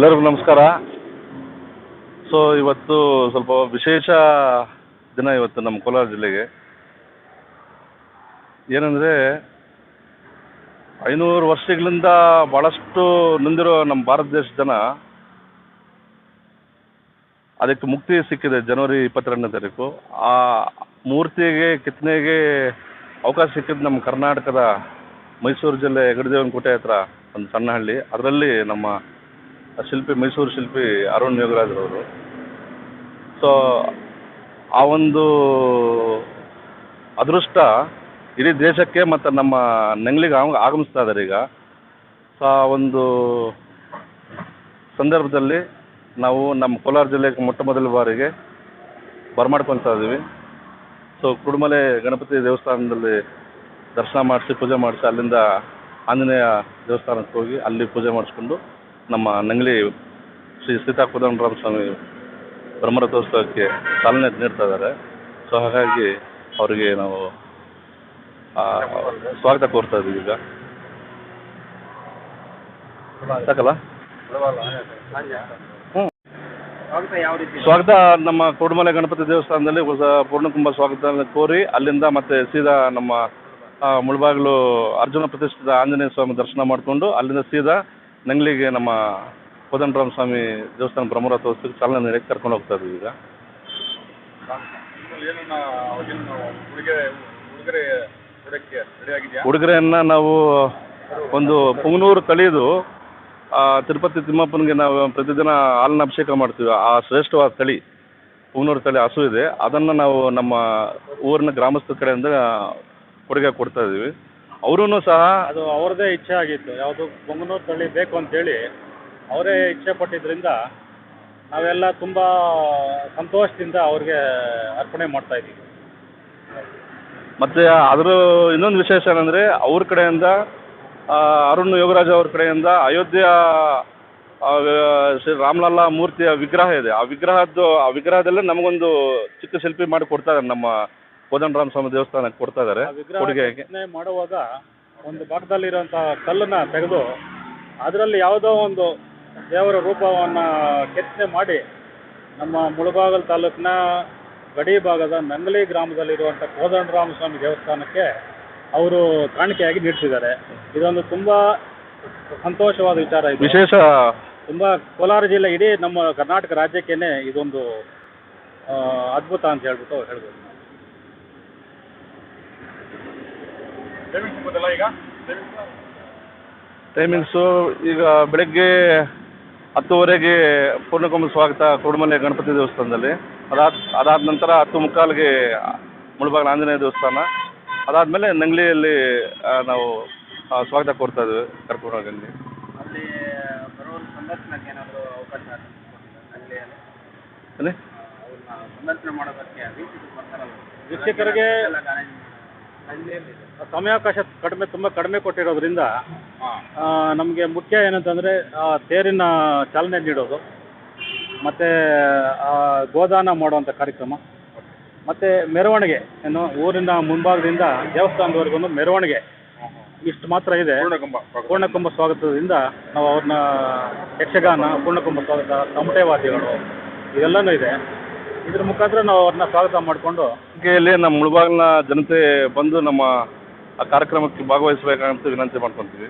ಎಲ್ಲರಿಗೂ ನಮಸ್ಕಾರ. ಸೊ ಇವತ್ತು ಸ್ವಲ್ಪ ವಿಶೇಷ ದಿನ ಇವತ್ತು ನಮ್ಮ ಕೋಲಾರ ಜಿಲ್ಲೆಗೆ. ಏನಂದರೆ, ಐನೂರು ವರ್ಷಗಳಿಂದ ಭಾಳಷ್ಟು ನೊಂದಿರೋ ನಮ್ಮ ಭಾರತ ದೇಶದ ಜನ ಅದಕ್ಕೆ ಮುಕ್ತಿ ಸಿಕ್ಕಿದೆ ಜನವರಿ ಇಪ್ಪತ್ತೆರಡನೇ ತಾರೀಕು. ಆ ಮೂರ್ತಿಗೆ, ಕೆತ್ತನೆಗೆ ಅವಕಾಶ ಸಿಕ್ಕಿದ್ದು ನಮ್ಮ ಕರ್ನಾಟಕದ ಮೈಸೂರು ಜಿಲ್ಲೆ ಹೆಗಡದೇವನ ಕೋಟೆ ಹತ್ರ ಒಂದು ಸಣ್ಣ ಹಳ್ಳಿ ಅದರಲ್ಲಿ ನಮ್ಮ ಶಿಲ್ಪಿ, ಮೈಸೂರು ಶಿಲ್ಪಿ ಅರುಣ್ ಯೋಗರಾಜ್ರವರು ಸೊ ಆ ಒಂದು ಅದೃಷ್ಟ ಇಡೀ ದೇಶಕ್ಕೆ ಮತ್ತು ನಮ್ಮ ನೆಂಗ್ಲಿಗೆ ಆಗ- ಆಗಮಿಸ್ತಾ ಇದ್ದಾರೆ ಈಗ. ಸೊ ಆ ಒಂದು ಸಂದರ್ಭದಲ್ಲಿ ನಾವು ನಮ್ಮ ಕೋಲಾರ ಜಿಲ್ಲೆಗೆ ಮೊಟ್ಟ ಮೊದಲ ಬಾರಿಗೆ ಬರಮಾಡ್ಕೊತಾ ಇದ್ದೀವಿ. ಸೊ ಕುಡುಮಲೆ ಗಣಪತಿ ದೇವಸ್ಥಾನದಲ್ಲಿ ದರ್ಶನ ಮಾಡಿಸಿ, ಪೂಜೆ ಮಾಡಿಸಿ, ಅಲ್ಲಿಂದ ಆಂಜನೇಯ ದೇವಸ್ಥಾನಕ್ಕೆ ಹೋಗಿ ಅಲ್ಲಿ ಪೂಜೆ ಮಾಡಿಸ್ಕೊಂಡು ನಮ್ಮ ನಂಗ್ಲಿ ಶ್ರೀ ಸೀತಾ ರಾಮ ಸ್ವಾಮಿ ಬ್ರಹ್ಮರಥೋತ್ಸವಕ್ಕೆ ಚಾಲನೆ ನೀಡ್ತಾ ಇದ್ದಾರೆ. ಸೊ ಹಾಗಾಗಿ ಅವರಿಗೆ ನಾವು ಸ್ವಾಗತ ಕೋರ್ತಾ ಇದ್ದೀವಿ ಈಗ. ಸಾಕಲ್ಲ? ಹ್ಞೂ ಸ್ವಾಗತ ನಮ್ಮ ಕೋಡುಮಲೆ ಗಣಪತಿ ದೇವಸ್ಥಾನದಲ್ಲಿ ಹೊಸ ಪೂರ್ಣಕುಂಭ ಸ್ವಾಗತ ಕೋರಿ ಅಲ್ಲಿಂದ ಮತ್ತೆ ಸೀದಾ ನಮ್ಮ ಮುಳಬಾಗಿಲು ಅರ್ಜುನ ಪ್ರತಿಷ್ಠಿತ ಆಂಜನೇಯ ಸ್ವಾಮಿ ದರ್ಶನ ಮಾಡಿಕೊಂಡು ಅಲ್ಲಿಂದ ಸೀದಾ ನಂಗ್ಲಿಗೆ ನಮ್ಮ ಕೋದಂಡರಾಮ ಸ್ವಾಮಿ ದೇವಸ್ಥಾನ ಬ್ರಹ್ಮರಥೋತ್ಸವಕ್ಕೆ ಚಾಲನೆ ನೀಡಕ್ಕೆ ಕರ್ಕೊಂಡು ಹೋಗ್ತಾ ಇದ್ದೀವಿ ಈಗ. ಉಡುಗೊರೆಯನ್ನು ನಾವು ಒಂದು ಪುಂಗನೂರು ತಳಿದು ಆ, ತಿರುಪತಿ ತಿಮ್ಮಪ್ಪನಿಗೆ ನಾವು ಪ್ರತಿದಿನ ಹಾಲಿನ ಅಭಿಷೇಕ ಮಾಡ್ತೀವಿ. ಆ ಶ್ರೇಷ್ಠವಾದ ತಳಿ ಪುಂಗನೂರು ತಳಿ ಹಸು ಇದೆ. ಅದನ್ನು ನಾವು ನಮ್ಮ ಊರಿನ ಗ್ರಾಮಸ್ಥರ ಕಡೆಯಿಂದ ಕೊಡುಗೆ ಕೊಡ್ತಾ ಇದ್ದೀವಿ. ಅವರೂ ಸಹ ಅದು ಅವ್ರದ್ದೇ ಇಚ್ಛೆ ಆಗಿತ್ತು. ಯಾವುದು ಬೊಂಗನೂರು ತಳಿ ಬೇಕು ಅಂತೇಳಿ ಅವರೇ ಇಚ್ಛೆ ಪಟ್ಟಿದ್ದರಿಂದ ನಾವೆಲ್ಲ ತುಂಬ ಸಂತೋಷದಿಂದ ಅವ್ರಿಗೆ ಅರ್ಪಣೆ ಮಾಡ್ತಾ ಇದ್ದೀವಿ. ಮತ್ತು ಅದರ ಇನ್ನೊಂದು ವಿಶೇಷ ಏನಂದರೆ ಅವ್ರ ಕಡೆಯಿಂದ ಅರುಣ್ ಯೋಗರಾಜ್ ಅವ್ರ ಕಡೆಯಿಂದ ಅಯೋಧ್ಯೆಯ ಶ್ರೀ ರಾಮಲಲ್ಲಾ ಮೂರ್ತಿಯ ವಿಗ್ರಹ ಇದೆ. ಆ ವಿಗ್ರಹದ್ದು ಆ ವಿಗ್ರಹದಲ್ಲೇ ನಮಗೊಂದು ಚಿಕ್ಕ ಶಿಲ್ಪಿ ಮಾಡಿ ಕೊಡ್ತಾರೆ ನಮ್ಮ ಕೋದಂಡರಾಮ ಸ್ವಾಮಿ ದೇವಸ್ಥಾನಕ್ಕೆ ಕೊಡ್ತಾ ಇದ್ದಾರೆ ಮಾಡುವಾಗ ಒಂದು ಭಾಗದಲ್ಲಿರುವಂಥ ಕಲ್ಲನ್ನ ತೆಗೆದು ಅದರಲ್ಲಿ ಯಾವುದೋ ಒಂದು ದೇವರ ರೂಪವನ್ನ ಕೆತ್ತನೆ ಮಾಡಿ ನಮ್ಮ ಮುಳಬಾಗಲ್ ತಾಲೂಕಿನ ಗಡಿ ಭಾಗದ ನಂಗಲಿ ಗ್ರಾಮದಲ್ಲಿರುವಂಥ ಕೋದಂಡರಾಮ ಸ್ವಾಮಿ ದೇವಸ್ಥಾನಕ್ಕೆ ಅವರು ಕಾಣಿಕೆಯಾಗಿ ನೀಡ್ತಿದ್ದಾರೆ ಇದೊಂದು ತುಂಬಾ ಸಂತೋಷವಾದ ವಿಚಾರ ಇದು. ವಿಶೇಷ ತುಂಬಾ ಕೋಲಾರ ಜಿಲ್ಲೆ ಇಡೀ ನಮ್ಮ ಕರ್ನಾಟಕ ರಾಜ್ಯಕ್ಕೇನೆ ಇದೊಂದು ಆ, ಅದ್ಭುತ ಅಂತ ಹೇಳ್ಬಿಟ್ಟು ಹೇಳ್ಬೋದು. ಟೈಮಿಂಗ್ ಸಿಗ್ಬೋದಲ್ಲ ಈಗ? ಟೈಮಿಂಗ್ಸು ಈಗ ಬೆಳಗ್ಗೆ ಹತ್ತುವರೆಗೆ ಪೂರ್ಣಕುಂಭ ಸ್ವಾಗತ ಕೊಡುಮಲೆ ಗಣಪತಿ ದೇವಸ್ಥಾನದಲ್ಲಿ. ಅದಾದ ಅದಾದ ನಂತರ ಹತ್ತು ಮುಕ್ಕಾಲಿಗೆ ಮುಳಬಾಗಿಲು ಆಂಜನೇಯ ದೇವಸ್ಥಾನ. ಅದಾದಮೇಲೆ ನಂಗ್ಲಿಯಲ್ಲಿ ನಾವು ಸ್ವಾಗತ ಕೊಡ್ತಾ ಇದ್ದೀವಿ ಕರ್ಕೊಂಡು ಹೋಗಿ ಅಲ್ಲಿ ಬರೋರು ಸಂದರ್ಶನಕ್ಕೆ ಏನಾದರೂ ಅವಕಾಶ ಸಂದರ್ಶನ ಮಾಡೋದಕ್ಕೆ ವೀಕ್ಷಕರಿಗೆ. ಸಮಯಾವಕಾಶ ಕಡಿಮೆ ತುಂಬ ಕಡಿಮೆ ಕೊಟ್ಟಿರೋದ್ರಿಂದ ನಮಗೆ ಮುಖ್ಯ ಏನಂತಂದರೆ ತೇರಿನ ಚಾಲನೆ ನೀಡೋದು ಮತ್ತು ಗೋದಾನ ಮಾಡುವಂಥ ಕಾರ್ಯಕ್ರಮ ಮತ್ತು ಮೆರವಣಿಗೆ ಏನು ಊರಿನ ಮುಂಭಾಗದಿಂದ ದೇವಸ್ಥಾನದವರೆಗೂ ಮೆರವಣಿಗೆ ಇಷ್ಟು ಮಾತ್ರ ಇದೆ. ಪೂರ್ಣಕುಂಭ ಸ್ವಾಗತದಿಂದ ನಾವು ಅವ್ರನ್ನ ಯಕ್ಷಗಾನ ಪೂರ್ಣಕುಂಭ ಸ್ವಾಗತ ತಮಟೆ ಇದೆಲ್ಲನೂ ಇವೆಲ್ಲನೂ ಇದೆ. ಇದ್ರ ಮುಖಾಂತರ ನಾವು ಅವ್ರನ್ನ ಸ್ವಾಗತ ಮಾಡಿಕೊಂಡು ಇಲ್ಲಿ ನಮ್ಮ ಮುಳಬಾಗಿಲಿನ ಜನತೆ ಬಂದು ನಮ್ಮ ಆ ಕಾರ್ಯಕ್ರಮಕ್ಕೆ ಭಾಗವಹಿಸಬೇಕಂತ ವಿನಂತಿ ಮಾಡ್ಕೊತೀವಿ.